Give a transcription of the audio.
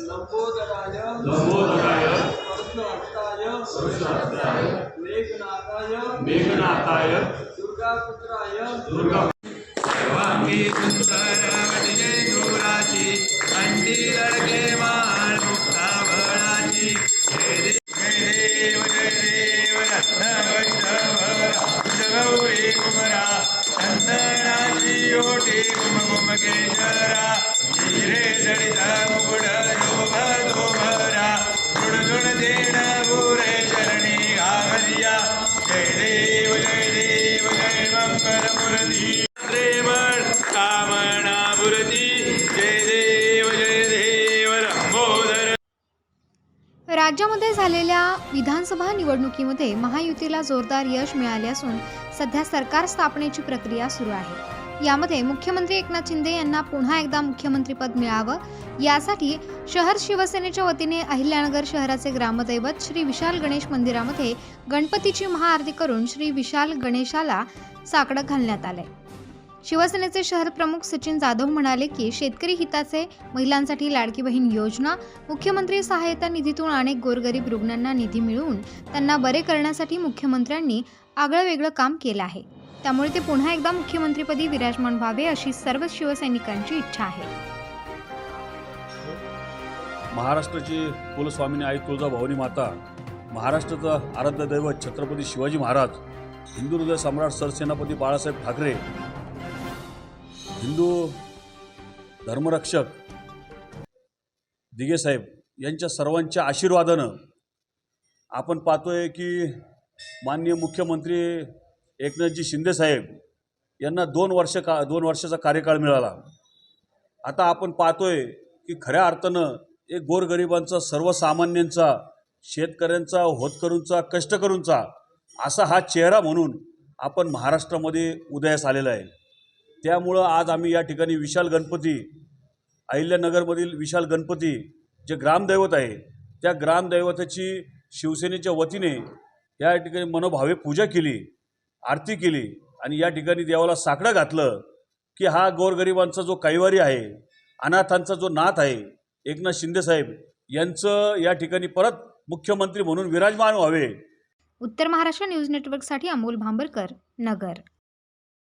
लंबोदराय मेघनाथाय मेघनाथाय दुर्गापुत्राय दुर्गा सुंदर दुराची अंडी लडके माळ मुक्ता बळाची जय देव जय देव रत्न वैष्णव गौरी कुमरा चंदनाची हिरे जडिता मुकुड शोभ दोभरा देण चरणी घागरिया जय देव जय देव जय मंगल कामना जय देव जय देव लंबोदर राज्यामध्ये झालेल्या विधानसभा निवडणुकीमध्ये महायुतीला जोरदार यश मिळाले असून सध्या सरकार स्थापनेची प्रक्रिया सुरू आहे. यामध्ये मुख्यमंत्री एकनाथ शिंदे यांना पुन्हा एकदा मुख्यमंत्रीपद मिळावं. यासाठी शहर शिवसेनेच्या वतीने अहिल्यानगर शहराचे ग्रामदैवत श्री विशाल गणेश मंदिरामध्ये गणपतीची महाआरती करून श्री विशाल गणेशाला साकडं घालण्यात आलंय. शिवसेनेचे शहर प्रमुख सचिन जाधव म्हणाले की शेतकरी हिताचे महिलांसाठी लाडकी बहीण योजना मुख्यमंत्री सहायता निधीतून अनेक गोरगरीब रुग्णांना निधी मिळवून त्यांना बरे करण्यासाठी मुख्यमंत्र्यांनी आगळं वेगळं काम केलं आहे. त्यामुळे ते पुन्हा एकदा मुख्यमंत्रीपदी विराजमान व्हावे अशी सर्व शिवसैनिकांची इच्छा आहे. महाराष्ट्राची कुलस्वामिनी आई तुळजाभवानी माता महाराष्ट्राचं आराध्य दैवत छत्रपती शिवाजी महाराज हिंदू हृदय सम्राट सरसेनापती बाळासाहेब ठाकरे हिंदू धर्मरक्षक दिगेसाहेब यांच्या सर्वांच्या आशीर्वादानं आपण पाहतोय की माननीय मुख्यमंत्री एकनाथजी शिंदेसाहेब यांना दोन वर्ष का दोन वर्षाचा कार्यकाळ मिळाला. आता आपण पाहतोय की खऱ्या अर्थानं एक गोरगरिबांचा सर्वसामान्यांचा शेतकऱ्यांचा होतकरूंचा कष्टकरूंचा असा हा चेहरा म्हणून आपण महाराष्ट्रामध्ये उदयास आलेला आहे. त्यामुळं आज आम्ही या ठिकाणी विशाल गणपती अहिल्यानगरमधील विशाल गणपती जे ग्रामदैवत आहे त्या ग्रामदैवताची शिवसेनेच्या वतीने या ठिकाणी मनोभावे पूजा केली आरती केली आणि या ठिकाणी देवाला साकडं घातलं की हा गोरगरिबांचा जो कैवारी आहे अनाथांचा जो नाथ आहे एकनाथ शिंदेसाहेब यांचं या ठिकाणी परत मुख्यमंत्री म्हणून विराजमान व्हावे. उत्तर महाराष्ट्र न्यूज नेटवर्कसाठी अमोल भांबरकर नगर.